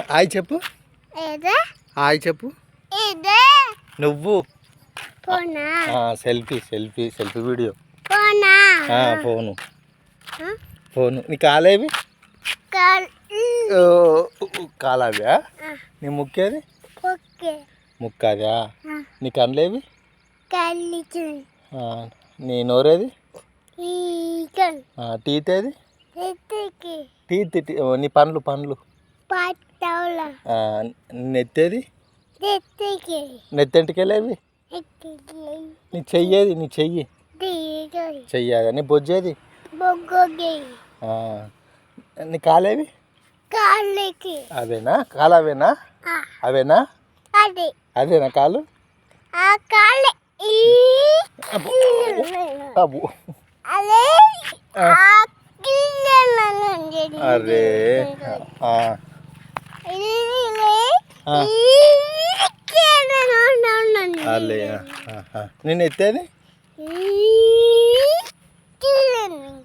Hi చెప్పు. ఏదే? Hi చెప్పు. నువ్వు. Selfie selfie selfie video. Phone? Phone. నీ కాలేవి కాల్ ఓ, కాలావ్యా? నీ ముక్కేది ముక్కాదా నీ కళ్ళేవి? నీ నోరేది? టీత్ ఏది టీత్ నీ పండ్లు పండ్లు. నెత్తేది? నెత్తెంటికెళ్ళేవి? నీ చెయ్యేది నీ చెయ్యి. చెయ్యాదా నీ బొజ్జేది? నీ కాలేవి? అవేనా? కాలు అవేనా అవేనా? అది. అదేనా కాలు అరే. నిన్న ఎత్తేది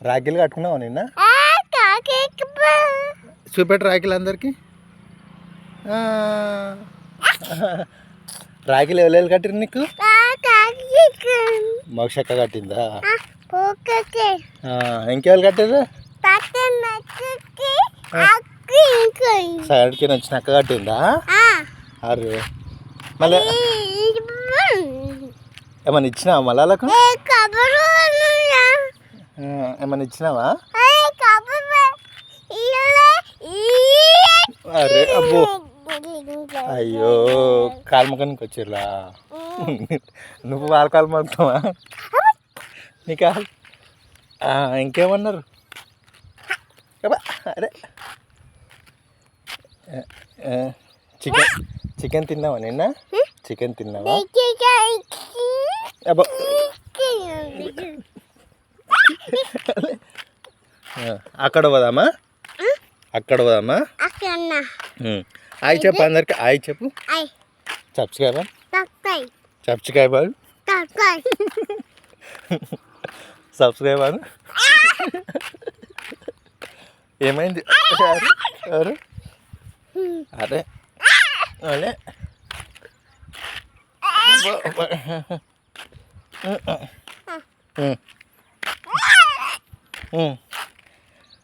రాఖీలు కట్టుకున్నావా నిన్న చూపెట్టు రాఖీలు అందరికి. రాఖీలు ఎవరు కట్టిరు నీకు మోక్షక్క కట్టిందా ఇంకెవరు కట్టారు సైడ్కి వచ్చిన అక్క కట్టిందా? అరే. మళ్ళీ ఏమన్నా ఇచ్చినావా మళ్ళీ వాళ్ళకు ఆ, ఏమన్నా ఇచ్చినావా? అరే అబ్బో. అయ్యో కాల్మకానికి వచ్చిర్లా నువ్వు వాళ్ళ కాలు మొత్తావా నీ కాలు. ఆ, ఇంకేమన్నారు? అరే. చికెన్ చికెన్ తిన్నావా నిన్న? చికెన్ తిన్నావా? అబ్బా. అక్కడ పోదామా? అక్కడ పోదామా. హాయ్ చెప్పు అందరికి హాయ్ చెప్పు. ఐ సబ్స్క్రైబర్ తక్కువ సబ్స్క్రైబర్ తక్కువ సబ్స్క్రైబర్ ఏమైంది? अरे। अरे।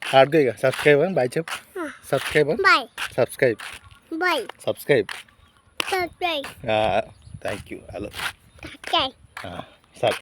हार्ड गई सब्सक्राइब बाय चप। Subscribe bye subscribe bye subscribe subscribe thank you hello thank you